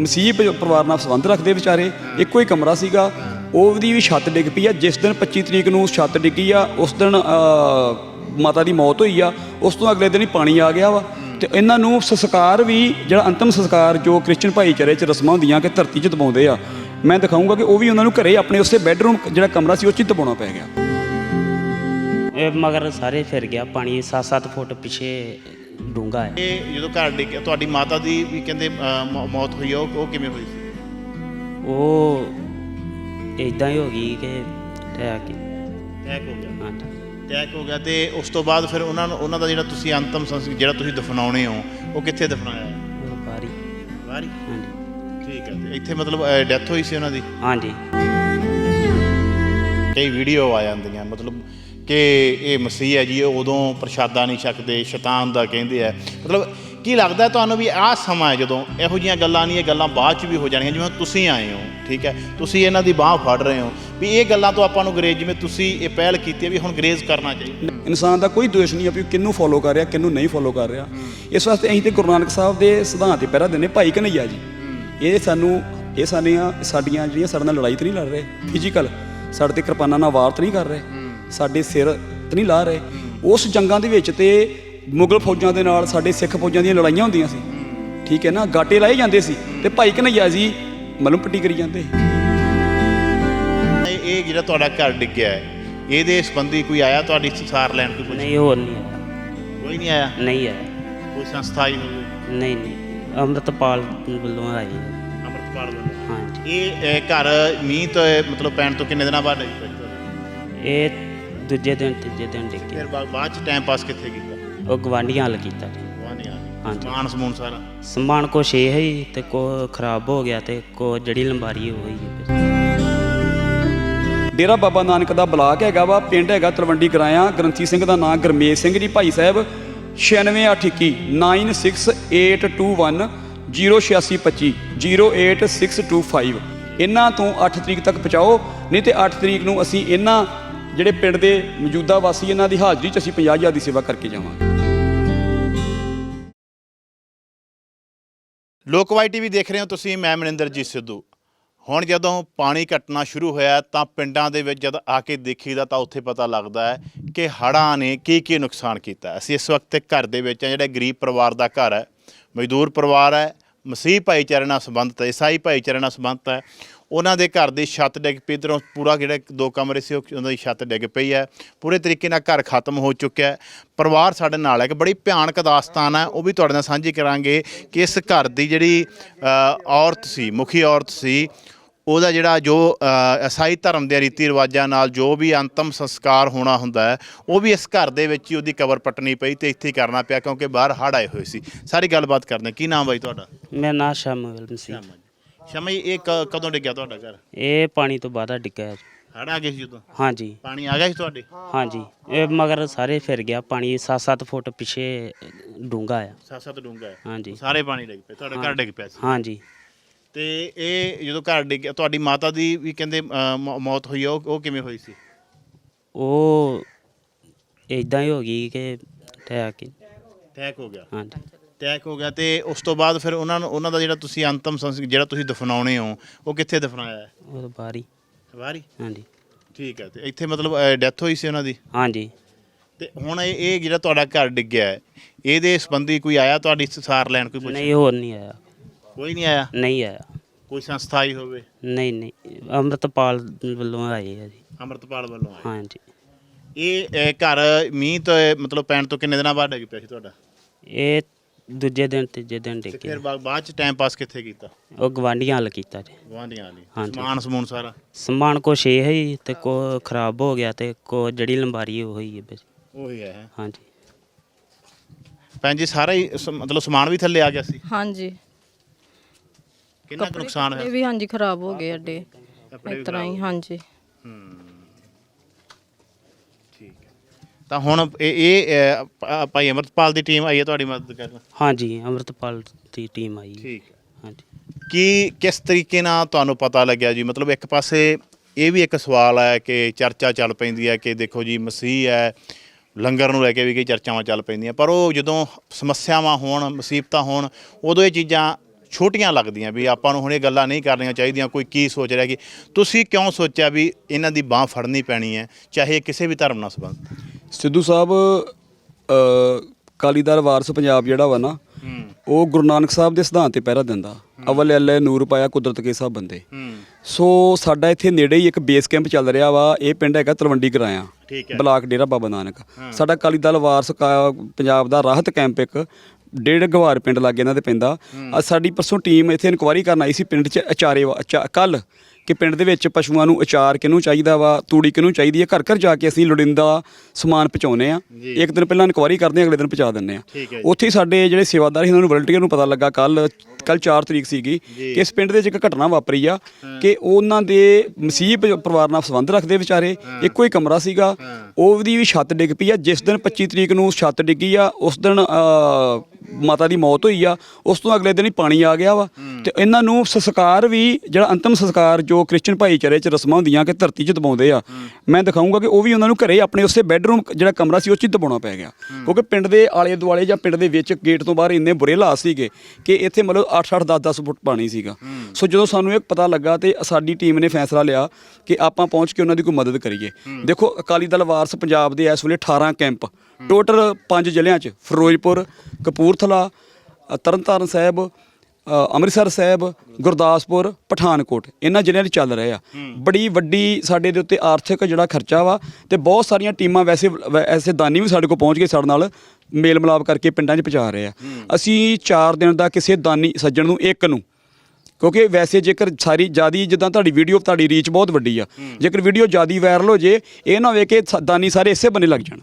ਮਸੀਹ ਪ- ਪਰਿਵਾਰ ਨਾਲ ਸੰਬੰਧ ਰੱਖਦੇ ਵਿਚਾਰੇ ਇੱਕੋ ਹੀ ਕਮਰਾ ਸੀਗਾ। ਉਹਦੀ ਵੀ ਛੱਤ ਡਿੱਗ ਪਈ ਆ। ਜਿਸ ਦਿਨ 25 ਤਰੀਕ ਨੂੰ ਛੱਤ ਡਿੱਗੀ ਆ ਉਸ ਦਿਨ ਅ, ਮਾਤਾ ਦੀ ਮੌਤ ਹੋਈ ਆ। ਉਸ ਤੋਂ ਅਗਲੇ ਦਿਨ ਹੀ ਪਾਣੀ ਆ ਗਿਆ ਵਾ। ਤੇ ਇਹਨਾਂ ਨੂੰ ਸੰਸਕਾਰ ਵੀ ਜਿਹੜਾ ਅੰਤਮ ਸੰਸਕਾਰ ਜੋ ਕ੍ਰਿਸਚਨ ਭਾਈਚਾਰੇ 'ਚ ਰਸਮਾਂ ਹੁੰਦੀਆਂ ਕਿ ਧਰਤੀ 'ਚ ਦਬਾਉਂਦੇ ਆ। ਮੈਂ ਦਿਖਾਉਂਗਾ ਕਿ ਉਹ ਵੀ ਉਹਨਾਂ ਨੂੰ ਘਰੇ ਆਪਣੇ ਉਸੇ ਬੈੱਡਰੂਮ ਜਿਹੜਾ ਕਮਰਾ ਸੀ ਉਹ 'ਚ ਹੀ ਦਬਾਉਣਾ ਪੈ ਗਿਆ। ਇਹ ਮਗਰ ਸਾਰੇ ਫਿਰ ਗਿਆ ਪਾਣੀ 7-7 ਫੁੱਟ ਪਿਛੇ ਡੂੰਘਾ ਹੈ। ਇਹ ਜਦੋਂ ਘਰ ਡਿੱਗਿਆ ਤੁਹਾਡੀ ਮਾਤਾ ਦੀ ਵੀ ਕਹਿੰਦੇ ਮੌਤ ਹੋਈ ਆ ਉਹ ਕਿਵੇਂ ਹੋਈ ਸੀ? ਉਹ ਇਦਾਂ ਹੀ ਹੋ ਗਈ ਕਿ ਟੈਕ ਟੈਕ ਹੋ ਗਿਆ। ਹਾਂਜੀ। ਟੈਕ ਹੋ ਗਿਆ ਤੇ ਉਸ ਤੋਂ ਬਾਅਦ ਫਿਰ ਉਹਨਾਂ ਨੂੰ ਉਹਨਾਂ ਦਾ ਜਿਹੜਾ ਤੁਸੀਂ ਅੰਤਮ ਸੰਸਕਾਰ ਜਿਹੜਾ ਤੁਸੀਂ ਦਫਨਾਉਣੇ ਹੋ ਉਹ ਕਿੱਥੇ ਦਫਨਾਇਆ? ਬਾਰੀ ਵਾਰੀ? ਹਾਂਜੀ। ਠੀਕ ਹੈ ਤੇ ਇੱਥੇ ਮਤਲਬ ਡੈਥ ਹੋਈ ਸੀ ਉਹਨਾਂ ਦੀ? ਹਾਂਜੀ। ਕਈ ਵੀਡੀਓ ਆ ਜਾਂਦੀਆਂ ਮਤਲਬ ਕਿ ਇਹ ਮਸੀਹ ਹੈ ਜੀ ਉਦੋਂ ਪ੍ਰਸ਼ਾਦਾ ਨਹੀਂ ਛਕਦੇ ਸ਼ੈਤਾਨ ਦਾ ਕਹਿੰਦੇ ਆ। ਮਤਲਬ ਕੀ ਲੱਗਦਾ ਤੁਹਾਨੂੰ ਵੀ ਆਹ ਸਮਾਂ ਹੈ ਜਦੋਂ ਇਹੋ ਜੀਆਂ ਗੱਲਾਂ ਨਹੀਂ ਇਹ ਗੱਲਾਂ ਬਾਅਦ ਚ ਵੀ ਹੋ ਜਾਣਗੀਆਂ ਜਿਵੇਂ ਤੁਸੀਂ ਆਏ ਹੋ ਠੀਕ ਹੈ? ਤੁਸੀਂ ਇਹਨਾਂ ਦੀ ਬਾਹ ਫੜ ਰਹੇ ਹੋ ਵੀ ਇਹ ਗੱਲਾਂ ਤੋਂ ਆਪਾਂ ਨੂੰ ਗਰੇਜ ਜਿਵੇਂ ਤੁਸੀਂ ਇਹ ਪਹਿਲ ਕੀਤੀ ਹੈ ਵੀ ਹੁਣ ਗਰੇਜ਼ ਕਰਨਾ ਚਾਹੀਦਾ। ਇਨਸਾਨ ਦਾ ਕੋਈ ਦੋਸ਼ ਨਹੀਂ ਆ ਵੀ ਕਿਹਨੂੰ ਫੋਲੋ ਕਰ ਰਿਹਾ ਕਿਹਨੂੰ ਨਹੀਂ ਫੋਲੋ ਕਰ ਰਿਹਾ। ਇਸ ਵਾਸਤੇ ਅਸੀਂ ਤੇ ਗੁਰੂ ਨਾਨਕ ਸਾਹਿਬ ਦੇ ਸਿਧਾਂਤ ਤੇ ਪਹਿਰਾ ਦਿੰਦੇ ਭਾਈ ਕਨਈਆ ਜੀ। ਇਹ ਸਾਨੂੰ ਇਹ ਸਾਡੀਆਂ ਸਾਡੀਆਂ ਜਿਹੜੀਆਂ ਸਾਡੇ ਨਾਲ ਲੜਾਈ ਤੇ ਨਹੀਂ ਲੜ ਰਹੇ ਫਿਜ਼ੀਕਲ ਸਾਡੇ ਤੇ ਕਿਰਪਾਨਾਂ ਨਾਲ ਵਾਰ ਤੇ ਨਹੀਂ ਕਰ ਰਹੇ। ਸਾਡੇ ਸਿਰ ਨਹੀਂ ਲਾ ਰਹੇ। ਉਸ ਜੰਗਾਂ ਦੇ ਵਿੱਚ ਤੇ ਮੁਗਲ ਫੌਜਾਂ ਦੇ ਨਾਲ ਸਾਡੇ ਸਿੱਖ ਫੌਜਾਂ ਦੀਆਂ ਲੜਾਈਆਂ ਹੁੰਦੀਆਂ ਸੀ। ਠੀਕ ਹੈ ਨਾ? ਗਾਟੇ ਲਾਏ ਜਾਂਦੇ ਸੀ ਤੇ ਭਾਈ ਕਨਈਆ ਜੀ ਮਲਮ ਪੱਟੀ ਕਰੀ ਜਾਂਦੇ। ਸੀ ਇਹ ਜਿਹੜਾ ਤੁਹਾਡਾ ਘਰ ਡਿੱਗਿਆ ਹੈ ਇਹਦੇ ਸੰਬੰਧੀ ਕੋਈ ਆਇਆ ਤੁਹਾਡੀ ਸਾਰ ਲੈਣ ਕੋਈ ਪੁੱਛ- ਨਹੀਂ ਹੋਰ ਨਹੀਂ ਆਇਆ। ਕੋਈ ਨਹੀਂ ਆਇਆ? ਨਹੀਂ ਆਇਆ। ਕੋਈ ਸੰਸਥਾ ਹੀ ਨਹੀਂ ਨਹੀਂ। ਅੰਮ੍ਰਿਤਪਾਲ ਵੱਲੋਂ ਆਈ। ਅੰਮ੍ਰਿਤਪਾਲ ਵੱਲੋਂ? ਹਾਂਜੀ। ਇਹ ਘਰ ਮੀਂਹ ਤੋਂ ਮਤਲਬ ਪੈਣ ਤੋਂ ਕਿੰਨੇ ਦਿਨਾਂ ਬਾਅਦ ਇਹ ਦੂਜੇ ਦਿਨ ਤੀਜੇ ਦਿਨ ਡਿੱਗੇ ਫਿਰ ਬਾ- ਬਾਅਦ ਚ ਟਾਈਮ ਪਾਸ ਕਿੱਥੇ ਕੀਤਾ? ਉਹ ਗਵਾਂਢੀਆਂ ਹਲ ਕੀਤਾ। ਜੀ। ਵਾਨੀਆਂ ਹਾਂਜੀ। ਸਮਾਨ ਸਮੂਨ ਸਾਰਾ? ਸਮਾਨ ਕੋ ਛੇ ਹੈ ਜੀ ਤੇ ਕੋ ਖਰਾਬ ਹੋ ਗਿਆ ਤੇ ਕੋ ਜਿਹੜੀ ਲੰਬਾਰੀ ਹੋਈ ਹੈ। ਡੇਰਾ ਬਾਬਾ ਨਾਨਕ ਦਾ ਬਲਾਕ ਹੈਗਾ ਵਾ ਪਿੰਡ ਹੈਗਾ ਤਲਵੰਡੀ ਗਰਾਇਆ ਗ੍ਰੰਥੀ ਸਿੰਘ ਦਾ ਨਾਮ ਗਰਮੇਸ਼ ਸਿੰਘ ਜੀ ਭਾਈ ਸਾਹਿਬ 9681 96821 08625 08625 ਇਹਨਾਂ ਤੋਂ 8 ਤਰੀਕ ਤੱਕ ਪਹੁੰਚਾਓ ਨਹੀਂ ਤੇ 8 ਤਰੀਕ ਨੂੰ ਅਸੀਂ ਇਹਨਾਂ ਜਿਹੜੇ ਪਿੰਡ ਦੇ ਮੌਜੂਦਾ ਵਾਸੀ, ਇਹਨਾਂ ਦੀ ਹਾਜ਼ਰੀ 'ਚ ਅਸੀਂ 50000 ਦੀ ਸੇਵਾ ਕਰਕੇ ਜਾਵਾਂਗੇ। ਲੋਕਵਾਈ ਟੀਵੀ ਦੇਖ ਰਹੇ ਹੋ ਤੁਸੀਂ, ਮੈਂ ਮਨਿੰਦਰਜੀਤ ਸਿੱਧੂ। ਹੁਣ ਜਦੋਂ ਪਾਣੀ ਘਟਣਾ ਸ਼ੁਰੂ ਹੋਇਆ, ਤਾਂ ਪਿੰਡਾਂ ਦੇ ਵਿੱਚ ਜਦ ਆ ਕੇ ਦੇਖੀਦਾ ਤਾਂ ਉੱਥੇ ਪਤਾ ਲੱਗਦਾ ਹੈ ਕਿ ਹੜ੍ਹਾਂ ਨੇ ਕੀ ਕੀ ਨੁਕਸਾਨ ਕੀਤਾ। ਅਸੀਂ ਇਸ ਵਕਤ ਘਰ ਦੇ ਵਿੱਚ ਹਾਂ, ਜਿਹੜਾ ਗਰੀਬ ਪਰਿਵਾਰ ਦਾ ਘਰ ਹੈ, ਮਜ਼ਦੂਰ ਪਰਿਵਾਰ ਹੈ ਮਸੀਹ ਭਾਈਚਾਰੇ ਨਾਲ ਸੰਬੰਧਿਤ ਹੈ, ਈਸਾਈ ਭਾਈਚਾਰੇ ਨਾਲ ਸੰਬੰਧਿਤ ਹੈ। ਉਹਨਾਂ ਦੇ ਘਰ ਦੀ ਛੱਤ ਡਿੱਗ ਪਈ, ਇੱਧਰੋਂ ਪੂਰਾ ਜਿਹੜਾ ਦੋ ਕਮਰੇ ਸੀ ਉਹਨਾਂ ਦੀ ਛੱਤ ਡਿੱਗ ਪਈ ਹੈ। ਪੂਰੇ ਤਰੀਕੇ ਨਾਲ ਘਰ ਖਤਮ ਹੋ ਚੁੱਕਿਆ ਹੈ। ਪਰਿਵਾਰ ਸਾਡੇ ਨਾਲ ਹੈ ਕਿ ਬੜੀ ਭਿਆਨਕ ਦਾਸਤਾਨ ਹੈ। ਉਹ ਵੀ ਤੁਹਾਡੇ ਨਾਲ ਸਾਂਝੀ ਕਰਾਂਗੇ ਕਿ ਇਸ ਘਰ ਦੀ ਜਿਹੜੀ ਔਰਤ ਸੀ, ਮੁਖੀ ਔਰਤ ਸੀ ਉਹਦਾ ਜਿਹੜਾ ਜੋ ਈਸਾਈ ਧਰਮ ਦੇ ਰੀਤੀ ਰਿਵਾਜਾਂ ਨਾਲ ਜੋ ਵੀ ਅੰਤਮ ਸੰਸਕਾਰ ਹੋਣਾ ਹੁੰਦਾ ਹੈ ਉਹ ਵੀ ਇਸ ਘਰ ਦੇ ਵਿੱਚ ਹੀ ਉਹਦੀ ਕਬਰ ਪੱਟਣੀ ਪਈ ਤੇ ਇੱਥੇ ਹੀ ਕਰਨਾ ਪਿਆ ਕਿਉਂਕਿ ਬਾਹਰ ਹੜ੍ਹ ਆਏ ਹੋਏ ਸੀ। ਸਾਰੀ ਗੱਲਬਾਤ ਕਰਦੇ। ਕੀ ਨਾਮ ਬਾਈ ਤੁਹਾਡਾ? ਮੇਰਾ ਨਾਂ ਸ਼ਾਮਲ ਸੀ। ਸ਼ਮਈ ਇਹ ਕ- ਕਦੋਂ ਡਿੱਗਿਆ ਤੁਹਾਡਾ ਘਰ? ਇਹ ਪਾਣੀ ਤੋਂ ਬਾਅਦ ਡਿੱਗਾ ਹੈ। ਹੜ੍ਹ ਆ ਗਏ ਸੀ ਉਦੋਂ? ਹਾਂਜੀ। ਪਾਣੀ ਆ ਗਿਆ ਸੀ ਤੁਹਾਡੇ? ਹਾਂਜੀ। ਇਹ ਮਗਰ ਸਾਰੇ ਫਿਰ ਗਿਆ। ਪਾਣੀ 7-7 ਫੁੱਟ ਪਿਛੇ ਡੂੰਘਾ ਆ ਸੱਤ ਡੂੰਘਾ ਹੈ ਹਾਂਜੀ। ਸਾਰੇ ਪਾਣੀ ਡਿੱਗ ਪਏ। ਤੁਹਾਡਾ ਘਰ ਡਿੱਗ ਪਿਆ ਸੀ? ਹਾਂਜੀ। ਤੇ ਇਹ ਜਦੋਂ ਘਰ ਡਿੱਗਿਆ ਤੁਹਾਡੀ ਮਾਤਾ ਦੀ ਵੀ ਕਹਿੰਦੇ ਅ, ਮੌ- ਮੌਤ ਹੋਈ ਆ, ਉਹ ਉਹ ਕਿਵੇਂ ਹੋਈ ਸੀ? ਉਹ ਇਦਾਂ ਹੀ ਹੋ ਗਈ ਕਿ ਟੈਕ ਟੈਕ ਹੋ ਗਿਆ? ਹਾਂਜੀ। ਟੈਕ ਹੋ ਗਿਆ ਤੇ ਉਸ ਤੋਂ ਬਾਅਦ ਫਿਰ ਉਹਨਾਂ ਨੂੰ ਉਹਨਾਂ ਦਾ ਜਿਹੜਾ ਤੁਸੀਂ ਅੰਤਮ ਸੰਸਕਾਰ ਜਿਹੜਾ ਤੁਸੀਂ ਦਫਨਾਉਣੇ ਹੋ ਉਹ ਕਿੱਥੇ ਦਫਨਾਇਆ? ਹੈ। ਉਹ ਬਾਰੀ ਵਾਰੀ ਹਾਂਜੀ। ਠੀਕ ਹੈ ਤੇ ਇੱਥੇ ਮਤਲਬ ਡੈਥ ਹੋਈ ਸੀ ਉਹਨਾਂ ਦੀ? ਹਾਂਜੀ। ਤੇ ਹੁਣ ਇਹ ਇਹ ਜਿਹੜਾ ਤੁਹਾਡਾ ਘਰ ਡਿੱਗਿਆ ਹੈ ਇਹਦੇ ਸੰਬੰਧੀ ਕੋਈ ਆਇਆ ਤੁਹਾਡੀ ਸਾਰ ਲੈਣ ਕੋਈ ਪੁੱਛ ਨਹੀਂ ਹੋਰ ਨਹੀਂ ਆਇਆ। ਕੋਈ ਨਹੀਂ ਆਇਆ? ਨਹੀਂ ਆਇਆ। ਕੋਈ ਸੰਸਥਾ ਹੀ ਹੋਵੇ? ਨਹੀਂ ਨਹੀਂ। ਅੰਮ੍ਰਿਤਪਾਲ ਵੱਲੋਂ ਆਏ ਆ ਜੀ। ਅੰਮ੍ਰਿਤਪਾਲ ਵੱਲੋਂ ਆਇਆ ਹਾਂਜੀ। ਇਹ ਇਹ ਘਰ ਮੀਂਹ ਤੋਂ ਮਤਲਬ ਪੈਣ ਤੋਂ ਕਿੰਨੇ ਦਿਨਾਂ ਬਾਅਦ ਡਿੱਗ ਪਿਆ ਸੀ ਤੁਹਾਡਾ? ਇਹ ਦੂਜੇ ਦਿਨ ਤੀਜੇ ਦਿਨ ਤੇ ਡਿੱਗੇ ਫਿਰ ਬਾ- ਬਾਅਦ ਚ ਟਾਈਮ ਪਾਸ ਕਿੱਥੇ ਕੀਤਾ? ਉਹ ਗਵਾਂਢੀਆਂ ਹਲ ਕੀਤਾ ਜੀ। ਗਵਾਂਢੀਆਂ ਵਾਲੀ ਹਾਂਜੀ। ਸਮਾਨ ਸਮੂਨ ਸਾਰਾ? ਸਮਾਨ ਕੋ ਛੇ ਹੈ ਜੀ ਤੇ ਕੋ ਖਰਾਬ ਹੋ ਗਿਆ ਤੇ ਕੋ ਜਿਹੜੀ ਲੰਬਾਰੀ ਉਹ ਹੋਈ ਹੈ ਵਿੱਚ ਉਹੀ ਹੈ। ਹੈਂ। ਹਾਂਜੀ। ਭੈਣ ਜੀ ਸਾਰਾ ਹੀ ਸ- ਮਤਲਬ ਸਮਾਨ ਵੀ ਥੱਲੇ ਆ ਗਿਆ ਸੀ? ਹਾਂਜੀ। ਕਿੰਨਾ ਕੁ ਨੁਕਸਾਨ ਇਹ ਹੋਇਆ ਵੀ ਹਾਂਜੀ ਖਰਾਬ ਹੋ ਗਏ ਅੱਡੇ। ਇਸ ਤਰ੍ਹਾਂ ਹੀ ਹਾਂਜੀ। ਠੀਕ ਹੈ। ਤਾਂ ਹੁਣ ਇਹ ਇਹ ਅ, ਭ- ਭਾਈ ਅਮਰਤਪਾਲ ਦੀ ਟੀਮ ਆਈ ਹੈ ਤੁਹਾਡੀ ਮਦਦ ਕਰਨ? ਹਾਂਜੀ ਅੰਮ੍ਰਿਤਪਾਲ ਦੀ ਟੀਮ ਆਈ ਠੀਕ ਹੈ। ਹਾਂਜੀ। ਕੀ ਕਿਸ ਤਰੀਕੇ ਨਾਲ ਤੁਹਾਨੂੰ ਪਤਾ ਲੱਗਿਆ ਜੀ? ਮਤਲਬ ਇੱਕ ਪਾਸੇ ਇਹ ਵੀ ਇੱਕ ਸਵਾਲ ਹੈ ਕਿ ਚਰਚਾ ਚੱਲ ਪੈਂਦੀ ਹੈ ਕਿ ਦੇਖੋ ਜੀ ਮਸੀਹ ਹੈ ਲੰਗਰ ਨੂੰ ਲੈ ਕੇ ਵੀ ਕਈ ਚਰਚਾਵਾਂ ਚੱਲ ਪੈਂਦੀਆਂ। ਪਰ ਉਹ ਜਦੋਂ ਸਮੱਸਿਆਵਾਂ ਹੋਣ ਮੁਸੀਬਤਾਂ ਹੋਣ ਉਦੋਂ ਇਹ ਚੀਜ਼ਾਂ ਛੋਟੀਆਂ ਲੱਗਦੀਆਂ ਵੀ ਆਪਾਂ ਨੂੰ ਹੁਣ ਇਹ ਗੱਲਾਂ ਨਹੀਂ ਕਰਨੀਆਂ ਚਾਹੀਦੀਆਂ ਕੋਈ ਕੀ ਸੋਚ ਰਿਹਾ ਕਿ ਤੁਸੀਂ ਕਿਉਂ ਸੋਚਿਆ ਵੀ ਇਹਨਾਂ ਦੀ ਬਾਹ ਫੜਨੀ ਪੈਣੀ ਹੈ ਚਾਹੇ ਕਿਸੇ ਵੀ ਧਰਮ ਨਾਲ ਸੰਬੰਧ। ਸਿੱਧੂ ਸਾਹਿਬ ਅ, ਕਾਲੀਦਾਰ ਵਾਰਸ ਪੰਜਾਬ ਜਿਹੜਾ ਵਾ ਨਾ ਉਹ ਗੁਰੂ ਨਾਨਕ ਸਾਹਿਬ ਦੇ ਸਿਧਾਂਤ ਤੇ ਪਹਿਰਾ ਦਿੰਦਾ। ਅਵਲ ਅੱਲੇ ਨੂਰ ਪਾਇਆ ਕੁਦਰਤ ਕੇ ਸਭ ਬੰਦੇ। ਸੋ ਸਾਡਾ ਇੱਥੇ ਨੇੜੇ ਹੀ ਇੱਕ ਬੇਸ ਕੈਂਪ ਚੱਲ ਰਿਹਾ ਵਾ ਇਹ ਪਿੰਡ ਹੈਗਾ ਤਲਵੰਡੀ ਹੈ। ਬਲਾਕ ਡੇਰਾ ਬਾਬਾ ਨਾਨਕ। ਸਾਡਾ ਅਕਾਲੀ ਦਲ ਵਾਰਸ ਪੰਜਾਬ ਦਾ ਰਾਹਤ ਕੈਂਪ ਇੱਕ ਡੇਢ ਗਵਾਰ ਪਿੰਡ ਲਾਗੇ ਇਹਨਾਂ ਦੇ ਪੈਂਦਾ। ਅੱਜ ਸਾਡੀ ਪਰਸੋਂ ਟੀਮ ਇੱਥੇ ਇਨਕੁਆਇਰੀ ਕਰਨ ਆਈ ਸੀ ਪਿੰਡ 'ਚ ਅਚਾਰੇ ਕੱਲ ਕਿ ਪਿੰਡ ਦੇ ਵਿੱਚ ਪਸ਼ੂਆਂ ਨੂੰ ਅਚਾਰ ਕਿਹਨੂੰ ਚਾਹੀਦਾ ਵਾ ਤੂੜੀ ਕਿਹਨੂੰ ਚਾਹੀਦੀ ਹੈ ਘਰ ਘਰ ਜਾ ਕੇ ਅਸੀਂ ਲੋੜੀਂਦਾ ਸਮਾਨ ਪਹੁੰਚਾਉਂਦੇ ਆ। ਇੱਕ ਦਿਨ ਪਹਿਲਾਂ ਇਨਕੁਆਇਰੀ ਕਰਦੇ ਆ ਅਗਲੇ ਦਿਨ ਪਹੁੰਚਾ ਦਿੰਦੇ ਆ। ਉੱਥੇ ਸਾਡੇ ਜਿਹੜੇ ਸੇਵਾਦਾਰ ਸੀ ਉਹਨਾਂ ਨੂੰ ਵਲੰਟੀਅਰ ਨੂੰ ਪਤਾ ਲੱਗਾ ਕੱਲ ਕੱਲ 4 ਤਰੀਕ ਸੀਗੀ। ਕਿ ਇਸ ਪਿੰਡ ਦੇ ਵਿੱਚ ਇੱਕ ਘਟਨਾ ਵਾਪਰੀ ਆ ਕਿ ਉਹਨਾਂ ਦੇ ਮਸੀਹ ਪਰਿਵਾਰ ਨਾਲ ਸੰਬੰਧ ਰੱਖਦੇ ਵਿਚਾਰੇ। ਇੱਕੋ ਹੀ ਕਮਰਾ ਸੀਗਾ। ਉਹਦੀ ਵੀ ਛੱਤ ਡਿੱਗ ਪਈ ਆ। ਜਿਸ ਦਿਨ 25 ਤਰੀਕ ਨੂੰ ਛੱਤ ਡਿੱਗੀ ਆ ਉਸ ਦਿਨ ਮਾਤਾ ਦੀ ਮੌਤ ਹੋਈ ਆ। ਉਸ ਤੋਂ ਅਗਲੇ ਦਿਨ ਹੀ ਪਾਣੀ ਆ ਗਿਆ ਵਾ। ਤੇ ਇਹਨਾਂ ਨੂੰ ਸੰਸਕਾਰ ਵੀ ਜਿਹੜਾ ਅੰਤਮ ਸੰਸਕਾਰ ਜੋ ਕ੍ਰਿਸਚਨ ਭਾਈਚਾਰੇ ਚ ਰਸਮਾਂ ਹੁੰਦੀਆਂ ਕਿ ਧਰਤੀ 'ਚ ਦਬਾਉਂਦੇ ਆ। ਮੈਂ ਦਿਖਾਉਂਗਾ ਕਿ ਉਹ ਵੀ ਉਹਨਾਂ ਨੂੰ ਘਰੇ ਆਪਣੇ ਉਸੇ ਬੈੱਡਰੂਮ ਜਿਹੜਾ ਕਮਰਾ ਸੀ ਉਹ 'ਚ ਦਬਾਉਣਾ ਪੈ ਗਿਆ। ਕਿਉਂਕਿ ਪਿੰਡ ਦੇ ਆਲੇ ਦੁਆਲੇ ਜਾਂ ਪਿੰਡ ਦੇ ਵਿੱਚ ਗੇਟ ਤੋਂ ਬਾਹਰ ਇੰਨੇ ਬੁਰੇ ਹਾਲਾਤ ਸੀਗੇ ਕਿ ਇੱਥੇ ਮਤਲਬ 8-8 10-10 ਫੁੱਟ ਪਾਣੀ ਸੀਗਾ। ਸੋ ਜਦੋਂ ਸਾਨੂੰ ਇਹ ਪਤਾ ਲੱਗਾ ਤੇ ਸਾਡੀ ਟੀਮ ਨੇ ਫੈਸਲਾ ਲਿਆ ਕਿ ਆਪਾਂ ਪਹੁੰਚ ਕੇ ਉਹਨਾਂ ਦੀ ਕੋਈ ਮਦਦ ਕਰੀਏ। ਦੇਖੋ ਅਕਾਲੀ ਦਲ ਵਾਰਸ ਪੰਜਾਬ ਦੇ ਇਸ ਵੇਲੇ 18 ਕੈਂਪ। ਟੋਟਲ 5 ਜ਼ਿਲ੍ਹਿਆਂ 'ਚ, ਫਿਰੋਜ਼ਪੁਰ, ਕਪੂਰਥਲਾ ਤਰਨਤਾਰਨ ਸਾਹਿਬ ਅੰਮ੍ਰਿਤਸਰ ਸਾਹਿਬ, ਗੁਰਦਾਸਪੁਰ, ਪਠਾਨਕੋਟ। ਇਹਨਾਂ ਜ਼ਿਲ੍ਹਿਆਂ 'ਚ ਚੱਲ ਰਹੇ ਆ। ਬੜੀ ਵੱਡੀ ਸਾਡੇ ਦੇ ਉੱਤੇ ਆਰਥਿਕ ਜਿਹੜਾ ਖਰਚਾ ਵਾ ਤੇ ਬਹੁਤ ਸਾਰੀਆਂ ਟੀਮਾਂ ਵੈਸੇ ਵੈ- ਐਸੇ ਦਾਨੀ ਵੀ ਸਾਡੇ ਕੋਲ ਪਹੁੰਚ ਕੇ ਸਾਡੇ ਨਾਲ ਮੇਲ ਮਿਲਾਪ ਕਰਕੇ ਪਿੰਡਾਂ 'ਚ ਪਹੁੰਚਾ ਰਹੇ ਆ। ਅਸੀਂ 4 ਦਿਨ ਦਾ ਕਿਸੇ ਦਾਨੀ ਸੱਜਣ ਨੂੰ, ਇੱਕ ਨੂੰ ਕਿਉਂਕਿ ਵੈਸੇ ਜੇਕਰ ਸਾਰੀ ਜਿਆਦੀ ਜਿੱਦਾਂ ਤੁਹਾਡੀ ਵੀਡੀਓ ਤੁਹਾਡੀ ਰੀਚ ਬਹੁਤ ਵੱਡੀ ਆ। ਜੇਕਰ ਵੀਡੀਓ ਜਿਆਦੀ ਵਾਇਰਲ ਹੋ ਜੇ ਇਹ ਨਾ ਹੋਵੇ ਕਿ ਦਾਨੀ ਸਾਰੇ ਇਸੇ ਬੰਨੇ ਲੱਗ ਜਾਣ।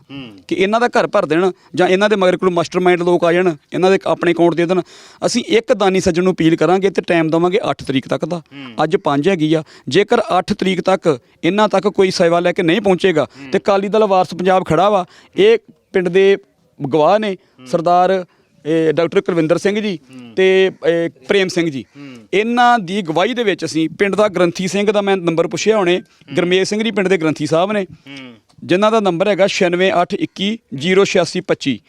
ਕਿ ਇਹਨਾਂ ਦਾ ਘਰ ਭਰ ਦੇਣ ਜਾਂ ਇਹਨਾਂ ਦੇ ਮਗਰ ਕੋਲ ਮਾਸਟਰਮਾਈਂਡ ਲੋਕ ਆ ਜਾਣ ਇਹਨਾਂ ਦੇ ਆਪਣੇ ਅਕਾਊਂਟ ਦੇ ਦੇਣ। ਅਸੀਂ ਇੱਕ ਦਾਨੀ ਸੱਜਣ ਨੂੰ ਅਪੀਲ ਕਰਾਂਗੇ ਤੇ ਟਾਈਮ ਦਵਾਂਗੇ 8 ਤਰੀਕ ਤੱਕ ਦਾ। ਅੱਜ 5 ਹੈਗੀ ਆ। ਜੇਕਰ 8 ਤਰੀਕ ਤੱਕ ਇਹਨਾਂ ਤੱਕ ਕੋਈ ਸੇਵਾ ਲੈ ਕੇ ਨਹੀਂ ਪਹੁੰਚੇਗਾ ਤੇ ਕਾਲੀ ਦਲ ਵਾਰਸ ਪੰਜਾਬ ਖੜਾ ਵਾ। ਇਹ ਪਿੰਡ ਦੇ ਗਵਾਹ ਨੇ ਸਰਦਾਰ ਡਾਕਟਰ ਕੁਲਵਿੰਦਰ ਸਿੰਘ ਜੀ ਤੇ ਪ੍ਰੇਮ ਸਿੰਘ ਜੀ। ਇਹਨਾਂ ਦੀ ਗਵਾਹੀ ਦੇ ਵਿੱਚ ਅਸੀਂ ਪਿੰਡ ਦਾ ਗ੍ਰੰਥੀ ਸਿੰਘ ਦਾ ਮੈਂ ਨੰਬਰ ਪੁੱਛਿਆ ਹੋਣੇ। ਗਰਮੇਸ਼ ਸਿੰਘ ਜੀ, ਪਿੰਡ ਦੇ ਗ੍ਰੰਥੀ ਸਾਹਿਬ ਨੇ। ਜਿਨ੍ਹਾਂ ਦਾ ਨੰਬਰ ਹੈਗਾ 9681108625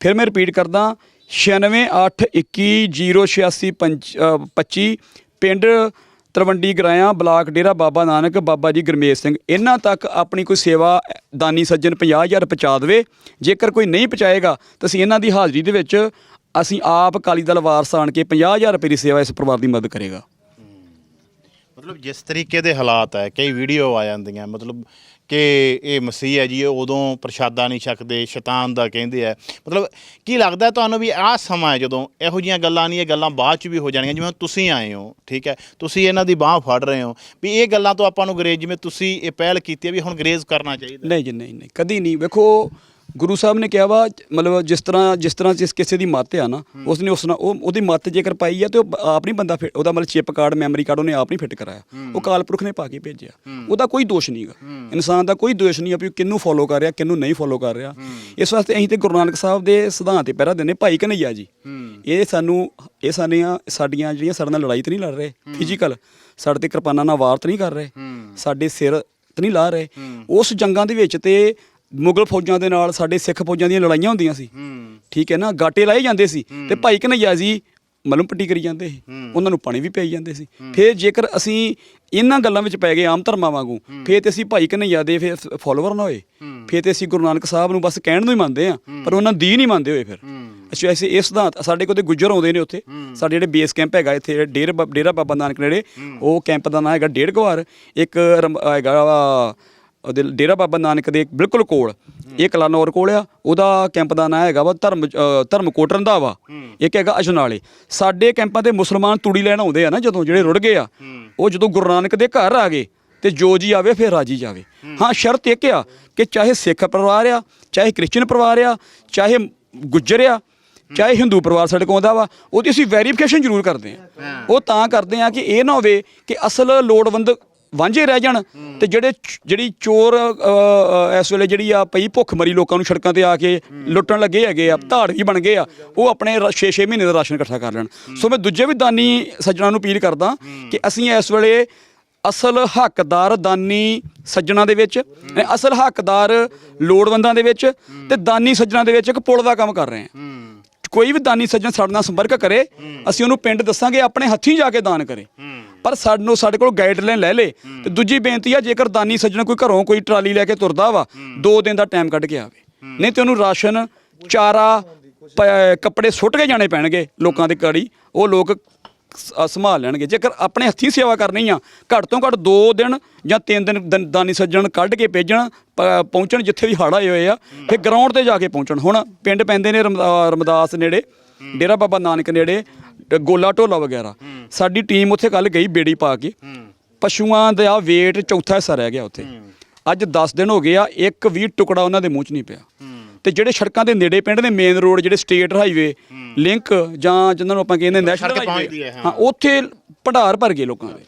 ਫਿਰ ਮੈਂ ਰਿਪੀਟ ਕਰਦਾ 9681108625 ਪਿੰਡ ਤਰਵੰਡੀ ਗਰਾਇਆ ਬਲਾਕ ਡੇਰਾ ਬਾਬਾ ਨਾਨਕ, ਬਾਬਾ ਜੀ ਗਰਮੇਸ਼ ਸਿੰਘ। ਇਹਨਾਂ ਤੱਕ ਆਪਣੀ ਕੋਈ ਸੇਵਾ ਦਾਨੀ ਸੱਜਣ 50000 ਪਹੁੰਚਾ ਦੇਵੇ। ਜੇਕਰ ਕੋਈ ਨਹੀਂ ਪਹੁੰਚਾਏਗਾ, ਤਾਂ ਅਸੀਂ ਇਹਨਾਂ ਦੀ ਹਾਜ਼ਰੀ ਦੇ ਵਿੱਚ ਅਸੀਂ ਆਪ ਕਾਲੀ ਦਲ ਵਾਰਸ ਆਣ ਕੇ 50000 ਰੁਪਏ ਦੀ ਸੇਵਾ ਇਸ ਪਰਿਵਾਰ ਦੀ ਮਦਦ ਕਰੇਗਾ। ਮਤਲਬ ਜਿਸ ਤਰੀਕੇ ਦੇ ਹਾਲਾਤ ਹੈ, ਕਈ ਵੀਡੀਓ ਆ ਜਾਂਦੀਆਂ, ਮਤਲਬ ਕਿ ਇਹ ਮਸੀਹ ਹੈ ਜੀ ਉਹ ਉਦੋਂ ਪ੍ਰਸ਼ਾਦਾ ਨਹੀਂ ਛਕਦੇ, ਸ਼ੈਤਾਨ ਦਾ ਕਹਿੰਦੇ ਆ। ਮਤਲਬ ਕੀ ਲੱਗਦਾ ਤੁਹਾਨੂੰ ਵੀ ਆਹ ਸਮਾਂ ਹੈ ਜਦੋਂ ਇਹੋ ਜੀਆਂ ਗੱਲਾਂ ਨਹੀਂ, ਇਹ ਗੱਲਾਂ ਬਾਅਦ ਚ ਵੀ ਹੋ ਜਾਣਗੀਆਂ ਜਿਵੇਂ ਤੁਸੀਂ ਆਏ ਹੋ, ਠੀਕ ਹੈ? ਤੁਸੀਂ ਇਹਨਾਂ ਦੀ ਬਾਹ ਫੜ ਰਹੇ ਹੋ ਵੀ ਇਹ ਗੱਲਾਂ ਤੋਂ ਆਪਾਂ ਨੂੰ ਗਰੇਜ, ਜਿਵੇਂ ਤੁਸੀਂ ਇਹ ਪਹਿਲ ਕੀਤੀ ਹੈ ਵੀ ਹੁਣ ਗਰੇਜ਼ ਕਰਨਾ ਚਾਹੀਦਾ। ਨਹੀਂ ਜੀ, ਨਹੀਂ ਨਹੀਂ, ਕਦੀ ਨਹੀਂ। ਵੇਖੋ ਗੁਰੂ ਸਾਹਿਬ ਨੇ ਕਿਹਾ ਵਾ ਮਤਲਬ ਜਿਸ ਤਰ੍ਹਾਂ ਜਿਸ ਤਰ੍ਹਾਂ ਜਿਸ ਕਿਸੇ ਦੀ ਮੱਤ ਆ ਨਾ ਉਸ ਨੇ ਉਸ ਨਾਲ ਉਹ ਉਹਦੀ ਮੱਤ ਜੇਕਰ ਪਾਈ ਆ ਤੇ ਉਹ ਆਪ ਨਹੀਂ ਬੰਦਾ ਫਿੱਟ ਉਹਦਾ ਮਤਲਬ ਚਿਪ ਕਾਰਡ ਮੈਮਰੀ ਕਾਰਡ ਉਹਨੇ ਆਪ ਨਹੀਂ ਫਿੱਟ ਕਰਾਇਆ। ਉਹ ਕਾਲਪੁਰਖ ਨੇ ਪਾ ਕੇ ਭੇਜਿਆ। ਉਹਦਾ ਕੋਈ ਦੋਸ਼ ਨਹੀਂਗਾ ਇਨਸਾਨ ਦਾ ਕੋਈ ਦੋਸ਼ ਨਹੀਂ ਆ ਵੀ ਕਿਹਨੂੰ ਫੋਲੋ ਕਰ ਰਿਹਾ ਕਿਹਨੂੰ ਨਹੀਂ ਫੋਲੋ ਕਰ ਰਿਹਾ। ਇਸ ਵਾਸਤੇ ਅਸੀਂ ਤੇ ਗੁਰੂ ਨਾਨਕ ਸਾਹਿਬ ਦੇ ਸਿਧਾਂਤ ਤੇ ਪਹਿਰਾ ਦਿੰਦੇ ਭਾਈ ਕਨਈਆ ਜੀ। ਇਹ ਸਾਨੂੰ ਇਹ ਸਾਡੀਆਂ ਸਾਡੀਆਂ ਜਿਹੜੀਆਂ ਸਾਡੇ ਨਾਲ ਲੜਾਈ ਤੇ ਨਹੀਂ ਲੜ ਰਹੇ ਫਿਜ਼ੀਕਲ ਸਾਡੇ ਤੇ ਕਿਰਪਾਨਾਂ ਨਾਲ ਵਾਰ ਤੇ ਨਹੀਂ ਕਰ ਰਹੇ ਸਾਡੇ ਸਿਰ ਤੇ ਨਹੀਂ ਲਾ ਰਹੇ। ਉਸ ਜੰਗਾਂ ਦੇ ਵਿੱਚ ਤੇ ਮੁਗਲ ਫੌਜਾਂ ਦੇ ਨਾਲ ਸਾਡੇ ਸਿੱਖ ਫੌਜਾਂ ਦੀਆਂ ਲੜਾਈਆਂ ਹੁੰਦੀਆਂ ਸੀ। ਠੀਕ ਹੈ ਨਾ? ਗਾਟੇ ਲਾਏ ਜਾਂਦੇ ਸੀ ਤੇ ਭਾਈ ਕਨਈਆ ਜੀ ਮਲਮ ਪੱਟੀ ਕਰੀ ਜਾਂਦੇ ਸੀ। ਉਹਨਾਂ ਨੂੰ ਪਾਣੀ ਵੀ ਪਿਆਈ ਜਾਂਦੇ ਸੀ। ਫਿਰ ਜੇਕਰ ਅਸੀਂ ਇਹਨਾਂ ਗੱਲਾਂ ਵਿੱਚ ਪੈ ਗਏ ਆਮ ਧਰਮਾਂ ਵਾਂਗੂ ਫਿਰ ਤੇ ਅਸੀਂ ਭਾਈ ਕਨਈਆ ਦੇ ਫਿਰ ਫਾਲੋਅਰ ਨਾ ਹੋਏ। ਫਿਰ ਤੇ ਅਸੀਂ ਗੁਰੂ ਨਾਨਕ ਸਾਹਿਬ ਨੂੰ ਬਸ ਕਹਿਣ ਨੂੰ ਹੀ ਮੰਨਦੇ ਆ ਪਰ ਉਹਨਾਂ ਦੀ ਨਹੀਂ ਮੰਨਦੇ ਹੋਏ ਫਿਰ। ਅਸੀਂ ਐਸੇ ਇਸ ਸਿਧਾਂਤ ਸਾਡੇ ਕੋਲ ਤੇ ਗੁੱਜਰ ਆਉਂਦੇ ਨੇ ਉੱਥੇ। ਸਾਡੇ ਜਿਹੜੇ ਬੇਸ ਕੈਂਪ ਹੈਗਾ ਇੱਥੇ ਡੇਰ ਡੇਰਾ ਬਾਬਾ ਨਾਨਕ ਨੇੜੇ ਉਹ ਕੈਂਪ ਦਾ ਨਾਮ ਹੈਗਾ ਡੇਢ ਕੁਵਾਰ ਇੱਕ ਹੈਗਾ ਵਾ ਉਹਦੇ ਡੇਰਾ ਬਾਬਾ ਨਾਨਕ ਦੇ ਬਿਲਕੁਲ ਕੋਲ। ਇਹ ਕਲਾਨੌਰ ਕੋਲ ਆ ਉਹਦਾ ਕੈਂਪ ਦਾ ਨਾਂ ਹੈਗਾ ਵਾ ਧਰਮ ਅ, ਧਰਮਕੋਟ ਰੰਧਾਵਾ ਇੱਕ ਹੈਗਾ ਅਜਨਾਲੇ ਸਾਡੇ ਕੈਂਪਾਂ ਤੇ ਮੁਸਲਮਾਨ ਤੂੜੀ ਲੈਣ ਆਉਂਦੇ ਆ ਨਾ ਜਦੋਂ ਜਿਹੜੇ ਰੁੜ ਗਏ ਆ ਉਹ ਜਦੋਂ ਗੁਰੂ ਨਾਨਕ ਦੇ ਘਰ ਆ ਗਏ ਤੇ ਜੋ ਜੀ ਆਵੇ ਫਿਰ ਰਾਜੀ ਜਾਵੇ। ਹਾਂ। ਸ਼ਰਤ ਇੱਕ ਆ ਕਿ ਚਾਹੇ ਸਿੱਖ ਪਰਿਵਾਰ ਆ ਚਾਹੇ ਕ੍ਰਿਸਚੀਅਨ ਪਰਿਵਾਰ ਆ ਚਾਹੇ ਗੁੱਜਰ ਆ ਚਾਹੇ ਹਿੰਦੂ ਪਰਿਵਾਰ ਸਾਡੇ ਕੋਲ ਆਉਂਦਾ ਵਾ ਉਹਦੀ ਅਸੀਂ ਵੈਰੀਫਿਕੇਸ਼ਨ ਜ਼ਰੂਰ ਕਰਦੇ ਆ। ਉਹ ਤਾਂ ਕਰਦੇ ਆ ਕਿ ਇਹ ਨਾ ਹੋਵੇ ਕਿ ਅਸਲ ਲੋੜਵੰਦ ਵਾਂਝੇ ਰਹਿ ਜਾਣ ਤੇ ਜਿਹੜੇ ਜਿਹੜੀ ਚੋਰ ਇਸ ਵੇਲੇ ਜਿਹੜੀ ਆ ਪਈ ਭੁੱਖ ਮਰੀ ਲੋਕਾਂ ਨੂੰ ਸੜਕਾਂ ਤੇ ਆ ਕੇ ਲੁੱਟਣ ਲੱਗੇ ਹੈਗੇ ਆ, ਧਾੜ ਵੀ ਬਣ ਗਏ ਆ, ਉਹ ਆਪਣੇ 6-6 ਮਹੀਨੇ ਦਾ ਰਾਸ਼ਨ ਇਕੱਠਾ ਕਰ ਲੈਣ। ਸੋ ਮੈਂ ਦੂਜੇ ਵੀ ਦਾਨੀ ਸੱਜਣਾ ਨੂੰ ਅਪੀਲ ਕਰਦਾ ਕਿ ਅਸੀਂ ਇਸ ਵੇਲੇ ਅਸਲ ਹੱਕਦਾਰ ਦਾਨੀ ਸੱਜਣਾ ਦੇ ਵਿੱਚ ਅਸਲ ਹੱਕਦਾਰ ਲੋੜਵੰਦਾਂ ਦੇ ਵਿੱਚ ਤੇ ਦਾਨੀ ਸੱਜਣਾ ਦੇ ਵਿੱਚ ਇੱਕ ਪੁਲ ਦਾ ਕੰਮ ਕਰ ਰਹੇ ਹਾਂ। ਕੋਈ ਵੀ ਦਾਨੀ ਸੱਜਣ ਸਾਡੇ ਨਾਲ ਸੰਪਰਕ ਕਰੇ, ਅਸੀਂ ਉਹਨੂੰ ਪਿੰਡ ਦੱਸਾਂਗੇ, ਆਪਣੇ ਹੱਥੀਂ ਜਾ ਕੇ ਦਾਨ ਕਰੇ। ਪਰ ਸਾਨੂੰ ਸਾਡੇ ਕੋਲ ਗਾਈਡਲਾਈਨ ਲੈ ਲੇ ਤੇ ਦੂਜੀ ਬੇਨਤੀ ਆ ਜੇਕਰ ਦਾਨੀ ਸੱਜਣ ਕੋਈ ਘਰੋਂ ਕੋਈ ਟਰਾਲੀ ਲੈ ਕੇ ਤੁਰਦਾ ਵਾ ਦੋ ਦਿਨ ਦਾ ਟਾਈਮ ਕੱਢ ਕੇ ਆਵੇ। ਨਹੀਂ ਤੇ ਉਹਨੂੰ ਰਾਸ਼ਨ ਚਾਰਾ ਕੱਪੜੇ ਸੁੱਟ ਕੇ ਜਾਣੇ ਪੈਣਗੇ ਲੋਕਾਂ ਦੇ ਘੜੀ ਉਹ ਲੋਕ ਸੰਭਾਲ ਲੈਣਗੇ। ਜੇਕਰ ਆਪਣੇ ਹੱਥੀਂ ਸੇਵਾ ਕਰਨੀ ਆ ਘੱਟ ਤੋਂ ਘੱਟ 2 ਦਿਨ ਜਾਂ 3 ਦਿਨ ਦਨ- ਸੱਜਣ ਕੱਢ ਕੇ ਭੇਜਣ ਪਹੁੰਚਣ ਜਿੱਥੇ ਵੀ ਹੜ੍ਹ ਆਏ ਹੋਏ ਆ ਫਿਰ ਗਰਾਊਂਡ ਤੇ ਜਾ ਕੇ ਪਹੁੰਚਣ। ਹੁਣ ਪਿੰਡ ਪੈਂਦੇ ਨੇ ਰਮਦਾਸ ਨੇੜੇ ਡੇਰਾ ਬਾਬਾ ਨਾਨਕ ਨੇੜੇ ਗੋਲਾ ਢੋਲਾ ਵਗੈਰਾ। ਸਾਡੀ ਟੀਮ ਉੱਥੇ ਕੱਲ ਗਈ ਬੇੜੀ ਪਾ ਕੇ। ਪਸ਼ੂਆਂ ਦਾ weight ਚੌਥਾ ਹਿੱਸਾ ਰਹਿ ਗਿਆ ਉੱਥੇ। ਅੱਜ 10 ਦਿਨ ਹੋ ਗਏ ਆ ਇੱਕ ਵੀ ਟੁਕੜਾ ਉਹਨਾਂ ਦੇ ਮੂੰਹ 'ਚ ਨਹੀਂ ਪਿਆ। ਤੇ ਜਿਹੜੇ ਸੜਕਾਂ ਦੇ ਨੇੜੇ ਪਿੰਡ ਦੇ ਮੇਨ ਰੋਡ ਜਿਹੜੇ ਸਟੇਟ ਹਾਈਵੇ ਲਿੰਕ ਜਾਂ ਜਿਹਨਾਂ ਨੂੰ ਆਪਾਂ ਕਹਿੰਦੇ ਨੈਸ਼ਨਲ ਹਾਈਵੇ ਹਾਂ ਉੱਥੇ ਭੰਡਾਰ ਭਰ ਗਏ ਲੋਕਾਂ ਦੇ।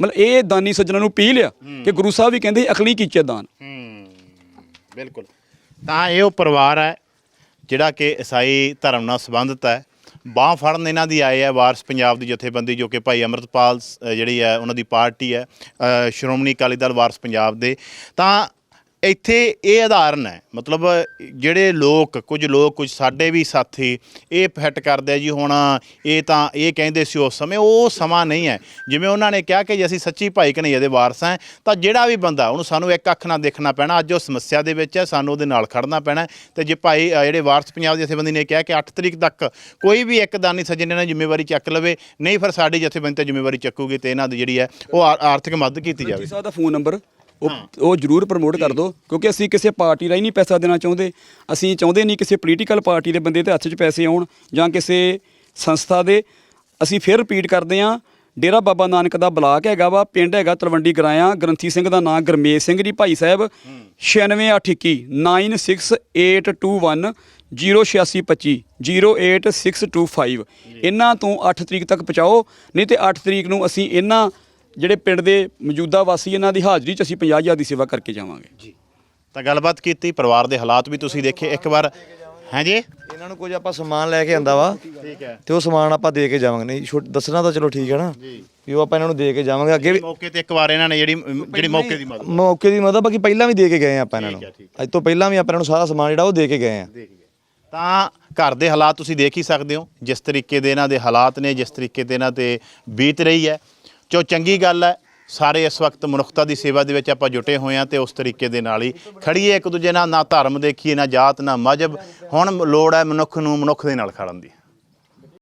ਮਤਲਬ ਇਹ ਦਾਨੀ ਸੱਜਣਾ ਨੂੰ ਪੀ ਲਿਆ ਕਿ ਗੁਰੂ ਸਾਹਿਬ ਵੀ ਕਹਿੰਦੇ ਅਕਲੀ ਕੀਚੇ ਦਾਨ। ਬਿਲਕੁਲ। ਤਾਂ ਇਹ ਉਹ ਪਰਿਵਾਰ ਹੈ ਜਿਹੜਾ ਕਿ ਈਸਾਈ ਧਰਮ ਨਾਲ ਸੰਬੰਧਿਤ ਹੈ। ਬਾਹ ਫੜਨ ਇਹਨਾਂ ਦੀ ਆਏ ਹੈ ਵਾਰਸ ਪੰਜਾਬ ਦੀ ਜਥੇਬੰਦੀ ਜੋ ਕਿ ਭਾਈ ਅਮਰਤਪਾਲ ਜਿਹੜੀ ਹੈ, ਉਹਨਾਂ ਦੀ ਪਾਰਟੀ ਹੈ ਸ਼੍ਰੋਮਣੀ ਅਕਾਲੀ ਦਲ ਵਾਰਸ ਪੰਜਾਬ ਦੇ। ਤਾਂ ਇੱਥੇ ਇਹ ਉਦਾਹਰਨ ਹੈ। ਮਤਲਬ ਜਿਹੜੇ ਲੋਕ ਕੁਝ ਲੋਕ ਕੁਝ ਸਾਡੇ ਵੀ ਸਾਥੀ ਇਹ ਫਿੱਟ ਕਰਦੇ ਆ ਜੀ ਹੁਣ ਇਹ ਤਾਂ ਇਹ ਕਹਿੰਦੇ ਸੀ ਉਸ ਸਮੇਂ ਉਹ ਸਮਾਂ ਨਹੀਂ ਹੈ। ਜਿਵੇਂ ਉਹਨਾਂ ਨੇ ਕਿਹਾ ਕਿ ਜੇ ਅਸੀਂ ਸੱਚੀ ਭਾਈ ਕਨਈਆ ਦੇ ਵਾਰਸ ਹਾਂ ਤਾਂ ਜਿਹੜਾ ਵੀ ਬੰਦਾ ਉਹਨੂੰ ਸਾਨੂੰ ਇੱਕ ਅੱਖ ਨਾਲ ਦੇਖਣਾ ਪੈਣਾ ਅੱਜ ਉਹ ਸਮੱਸਿਆ ਦੇ ਵਿੱਚ ਹੈ ਸਾਨੂੰ ਉਹਦੇ ਨਾਲ ਖੜਨਾ ਪੈਣਾ। ਤੇ ਜੇ ਭਾਈ ਅ, ਜਿਹੜੇ ਵਾਰਸ ਪੰਜਾਬ ਦੇ ਜਥੇਬੰਦੀ ਨੇ ਕਿਹਾ ਕਿ 8 ਤਰੀਕ ਤੱਕ ਕੋਈ ਵੀ ਇੱਕ ਦਾਨੀ ਸੱਜਣ ਇਹਨਾਂ ਜ਼ਿੰਮੇਵਾਰੀ ਚੱਕ ਲਵੇ ਨਹੀਂ ਫਿਰ ਸਾਡੀ ਜਥੇਬੰਦੀ ਤੇ ਜ਼ਿੰਮੇਵਾਰੀ ਚੱਕੂਗੀ ਤੇ ਇਹਨਾਂ ਦੀ ਜਿਹੜੀ ਹੈ ਉਹ ਆ- ਆਰਥਿਕ ਮਦਦ ਕੀਤੀ ਜਾਵੇ। ਸਾਹਿਬ ਦਾ ਫੋਨ ਨੰਬਰ? ਉਹ ਉਹ ਜਰੂਰ ਪ੍ਰਮੋਟ ਕਰ ਦਿਓ ਕਿਉਂਕਿ ਅਸੀਂ ਕਿਸੇ ਪਾਰਟੀ ਰਾਹੀਂ ਨਹੀਂ ਪੈਸਾ ਦੇਣਾ ਚਾਹੁੰਦੇ। ਅਸੀਂ ਚਾਹੁੰਦੇ ਨਹੀਂ ਕਿਸੇ ਪੋਲੀਟੀਕਲ ਪਾਰਟੀ ਦੇ ਬੰਦੇ ਦੇ ਹੱਥ 'ਚ ਪੈਸੇ ਆਉਣ ਜਾਂ ਕਿਸੇ ਸੰਸਥਾ ਦੇ। ਅਸੀਂ ਫਿਰ ਰਿਪੀਟ ਕਰਦੇ ਹਾਂ ਡੇਰਾ ਬਾਬਾ ਨਾਨਕ ਦਾ ਬਲਾਕ ਹੈਗਾ ਵਾ ਪਿੰਡ ਹੈਗਾ ਤਲਵੰਡੀ ਗਰਾਇਆ ਗ੍ਰੰਥੀ ਸਿੰਘ ਦਾ ਨਾਮ ਗਰਮੇਸ਼ ਸਿੰਘ ਜੀ ਭਾਈ ਸਾਹਿਬ। 9681 96821 08625 08625 ਇਹਨਾਂ ਤੋਂ 8 ਤਰੀਕ ਤੱਕ ਪਹੁੰਚਾਓ ਨਹੀਂ ਤੇ 8 ਤਰੀਕ ਨੂੰ ਅਸੀਂ ਇਹਨਾਂ ਜਿਹੜੇ ਪਿੰਡ ਦੇ ਮੌਜੂਦਾ ਵਾਸੀ ਇਹਨਾਂ ਦੀ ਹਾਜ਼ਰੀ 'ਚ ਅਸੀਂ 50000 ਦੀ ਸੇਵਾ ਕਰਕੇ ਜਾਵਾਂਗੇ। ਤਾਂ ਗੱਲਬਾਤ ਕੀਤੀ ਪਰਿਵਾਰ ਦੇ ਹਾਲਾਤ ਵੀ ਤੁਸੀਂ ਦੇਖੇ। ਇੱਕ ਵਾਰ ਹਾਂਜੀ ਇਹਨਾਂ ਨੂੰ ਕੁਝ ਆਪਾਂ ਸਮਾਨ ਲੈ ਕੇ ਆਂਦਾ ਵਾ। ਠੀਕ ਹੈ। ਤੇ ਉਹ ਸਮਾਨ ਆਪਾਂ ਦੇ ਕੇ ਜਾਵਾਂਗੇ। ਨਹੀਂ ਛੋਟ- ਦੱਸਣਾ ਤਾਂ ਚਲੋ ਠੀਕ ਹੈ ਨਾ। ਵੀ ਉਹ ਆਪਾਂ ਇਹਨਾਂ ਨੂੰ ਦੇ ਕੇ ਜਾਵਾਂਗੇ। ਅੱਗੇ ਵੀ ਮੌਕੇ ਤੇ ਇੱਕ ਵਾਰ ਇਹਨਾਂ ਨੇ ਜਿਹੜੀ ਜਿਹੜੀ ਮੌਕੇ ਦੀ ਮਦਦ ਮੌਕੇ ਦੀ ਮਦਦ ਬਾਕੀ ਪਹਿਲਾਂ ਵੀ ਦੇ ਕੇ ਗਏ ਆ ਆਪਾਂ ਇਹਨਾਂ ਨੂੰ। ਅੱਜ ਤੋਂ ਪਹਿਲਾਂ ਵੀ ਆਪਾਂ ਇਹਨਾਂ ਨੂੰ ਸਾਰਾ ਸਮਾਨ ਜਿਹੜਾ ਉਹ ਦੇ ਕੇ ਗਏ ਆ। ਤਾਂ ਘਰ ਦੇ ਹਾਲਾਤ ਤੁਸੀਂ ਦੇਖ ਹੀ ਸਕਦੇ ਹੋ। ਜਿਸ ਤਰੀਕੇ ਦੇ ਇਹਨਾਂ ਦੇ ਹਾਲਾਤ ਨੇ ਜਿਸ ਤਰੀਕੇ ਦੇ ਇਹਨਾਂ ਤੇ ਬੀਤ ਰਹੀ ਹੈ। ਜੋ ਚੰਗੀ ਗੱਲ ਹੈ, ਸਾਰੇ ਇਸ ਵਕਤ ਮਨੁੱਖਤਾ ਦੀ ਸੇਵਾ ਦੇ ਵਿੱਚ ਆਪਾਂ ਜੁਟੇ ਹੋਏ ਹਾਂ ਤੇ ਉਸ ਤਰੀਕੇ ਦੇ ਨਾਲ ਹੀ ਖੜੀਏ ਇੱਕ ਦੂਜੇ ਨਾਲ, ਨਾ ਧਰਮ ਦੇਖੀਏ, ਨਾ ਜਾਤ, ਨਾ ਮਜ਼ਹਬ। ਹੁਣ ਲੋੜ ਹੈ ਮਨੁੱਖ ਨੂੰ ਮਨੁੱਖ ਦੇ ਨਾਲ ਖੜਨ ਦੀ।